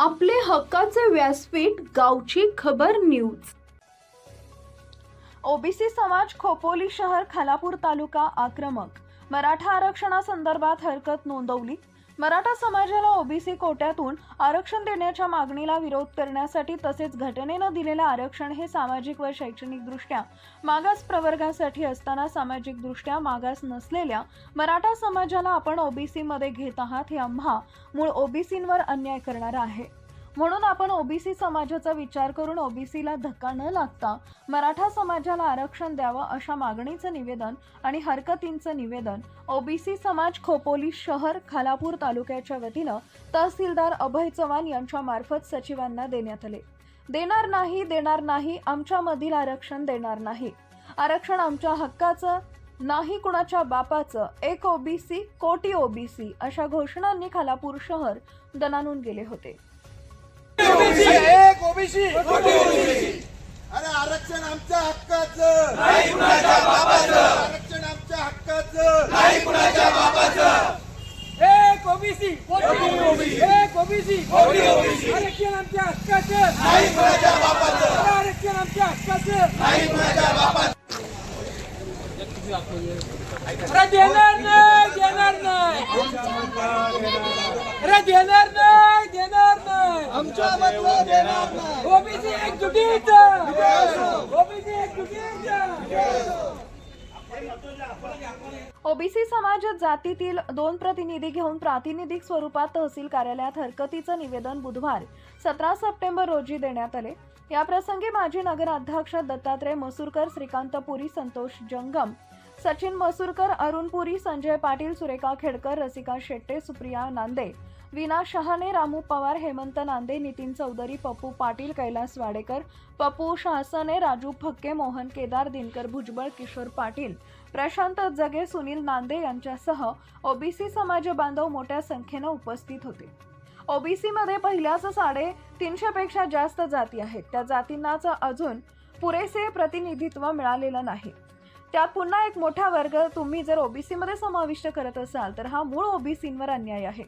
आपले हक्काचे व्यासपीठ गावची खबर न्यूज. ओबीसी समाज खोपोली शहर खालापूर तालुका आक्रमक. मराठा आरक्षणासंदर्भात हरकत नोंदवली. मराठा समाजाला ओबीसी कोट्यातून आरक्षण देण्याच्या मागणीला विरोध करण्यासाठी तसेच घटनेनं दिलेलं आरक्षण हे सामाजिक व शैक्षणिकदृष्ट्या मागास प्रवर्गासाठी असताना सामाजिकदृष्ट्या मागास नसलेल्या मराठा समाजाला आपण ओबीसीमध्ये घेत आहात हे आम्हा मूळ ओबीसींवर अन्याय करणारं आहे. म्हणून आपण ओबीसी समाजाचा विचार करून ओबीसीला धक्का न लागता मराठा समाजाला आरक्षण द्यावं अशा मागणीचं निवेदन आणि हरकतींचं निवेदन ओबीसी समाज खोपोली शहर खालापूर तालुक्याच्या वतीनं तहसीलदार अभय चव्हाण यांच्या मार्फत सचिवांना देण्यात आले. देणार नाही देणार नाही आमच्यामधील आरक्षण देणार नाही. आरक्षण आमच्या हक्काचं नाही कुणाच्या बापाचं. एक ओबीसी कोटी ओबीसी अशा घोषणांनी खालापूर शहर दणानून गेले होते. एक ओबीसी. अरे आरक्षण आमच्या हक्काचं. नाही कुणाच्या बापाचं. आरक्षण आमच्या हक्काचं. नाही कुणाच्या बापाचं. एक ओबीसी. एक ओबीसी. आरक्षण आमच्या हक्काचं. नाही कुणाच्या बापाचं. आरक्षण आमच्या हक्काचं. नाही कुणाच्या बापाचं. अरे देणार नाही देणार नाही. अरे देणार नाही देणार नाही आमच्या मधलं देणार नाही. ओबीसी एकजुटीचं ओबीसी ओबीसी समाज जातीतील दोन प्रतिनिधी घेऊन प्रातिनिधिक स्वरूपात तहसील कार्यालयात हरकतीचं निवेदन बुधवार सतरा सप्टेंबर रोजी देण्यात आले. या प्रसंगी माजी नगराध्यक्ष दत्तात्रय मसूरकर श्रीकांत पुरी संतोष जंगम सचिन मसूरकर अरुण पुरी संजय पाटील सुरेखा खेडकर रसिका शेट्टे सुप्रिया नांदे विना शहाणे रामू पवार हेमंत नांदे नितीन चौधरी पप्पू पाटील कैलास वाडेकर पप्पू शासने राजू फक्के मोहन केदार दिनकर भुजबळ किशोर पाटील प्रशांत जगे सुनील नांदे यांच्यासह ओबीसी समाज बांधव मोठ्या संख्येनं उपस्थित होते. ओबीसीमध्ये पहिल्याच साडे तीनशेपेक्षा जास्त जाती आहेत. त्या जातींनाच अजून पुरेसे प्रतिनिधित्व मिळालेलं नाही. त्यात पुन्हा एक मोठा वर्ग तुम्ही जर ओबीसीमध्ये समाविष्ट करत असाल तर हा मूळ ओबीसींवर अन्याय आहे.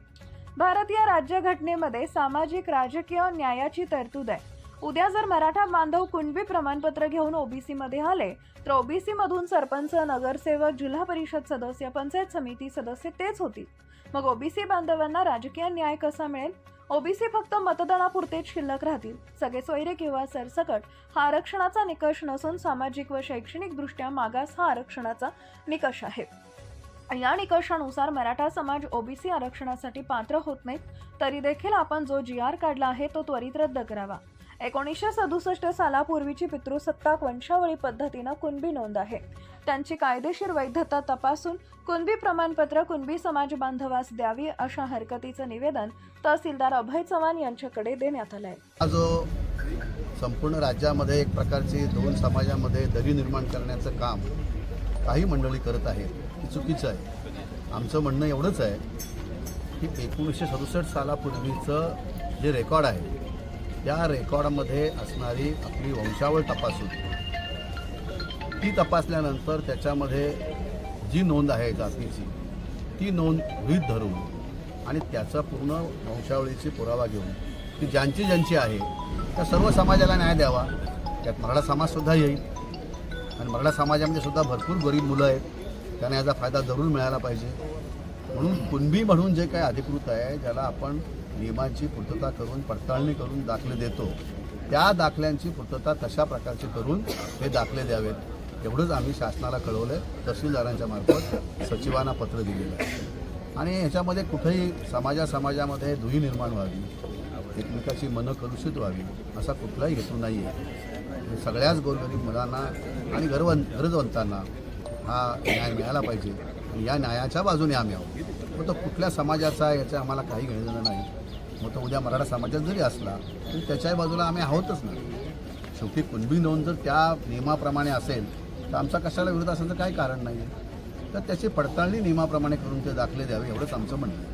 भारतीय राज्यघटनेमध्ये सामाजिक राजकीय न्यायाची तरतूद आहे. उद्या जर मराठा बांधव कुणबी प्रमाणपत्र घेऊन ओबीसी मध्ये आले तर ओबीसी मधून सरपंच नगरसेवक जिल्हा परिषद सदस्य पंचायत समिती सदस्य तेच होतील. मग ओबीसी बांधवांना राजकीय न्याय कसा मिळेल? ओबीसी फक्त मतदानापुरतेच शिल्लक राहतील. सगळे सोयरे किंवा सरसकट हा आरक्षणाचा निकष नसून सामाजिक व शैक्षणिक दृष्ट्या मागास हा आरक्षणाचा निकष आहे. या निकषानुसार मराठा समाज ओबीसी आरक्षणासाठी पात्र होत नाहीत तरी देखील आपण जो जी आर काढला आहे तो त्वरित रद्द करावा. एकोणीसशे सदुसष्ट सालापूर्वीची पितृसत्ताक वंशावळी पद्धतीनं कुणबी नोंद आहे. त्यांची कायदेशीर वैधता तपासून कुणबी प्रमाणपत्र कुणबी समाज बांधवास द्यावी अशा हरकतीचं निवेदन तहसीलदार अभय चव्हाण यांच्याकडे देण्यात आलं आहे जो संपूर्ण राज्यामध्ये एक प्रकारची दोन समाजामध्ये दरी निर्माण करण्याचं काम काही मंडळी करत आहेत हे चुकीचं आहे. आमचं म्हणणं एवढंच आहे की एकोणीसशे सदुसष्ट सालापूर्वीचं जे रेकॉर्ड आहे त्या रेकॉर्डमध्ये असणारी आपली वंशावळ तपासून. ती तपासल्यानंतर त्याच्यामध्ये जी नोंद आहे जातीची ती नोंद गृहित धरून आणि त्याचा पूर्ण वंशावळीची पुरावा घेऊन ती ज्यांची ज्यांची आहे त्या सर्व समाजाला न्याय द्यावा. त्यात मराठा समाजसुद्धा येईल. आणि मराठा समाजामध्ये सुद्धा भरपूर गरीब मुलं आहेत. त्यांना याचा फायदा जरूर मिळाला पाहिजे. म्हणून कुणबी म्हणून जे काही अधिकृत आहे ज्याला आपण नियमांची पूर्तता करून पडताळणी करून दाखले देतो त्या दाखल्यांची पूर्तता तशा प्रकारची करून हे दाखले द्यावेत. एवढंच आम्ही शासनाला कळवलं आहे तहसीलदारांच्या मार्फत सचिवांना पत्र दिलेलं आहे. आणि ह्याच्यामध्ये कुठेही समाजा समाजामध्ये दुही निर्माण व्हावी एकमेकाची मनं कलुषित व्हावी असा कुठलाही हेतू नाही आहे सगळ्याच गोरगरीब मुलांना आणि गरव गरजवंतांना हा न्याय मिळाला पाहिजे. आणि या न्यायाच्या बाजूने आम्ही आहोत. मग तो कुठल्या समाजाचा आहे याचं आम्हाला काही घेणं नाही. मग तो उद्या मराठा समाजात जरी असला तरी त्याच्याही बाजूला आम्ही आहोतच नाही शेवटी कुणबी नोंद जर त्या नियमाप्रमाणे असेल तर आमचा कशाला विरोध असेल तर काही कारण नाही आहे तर त्याची पडताळणी नियमाप्रमाणे करून ते दाखले द्यावे एवढंच आमचं म्हणणं आहे.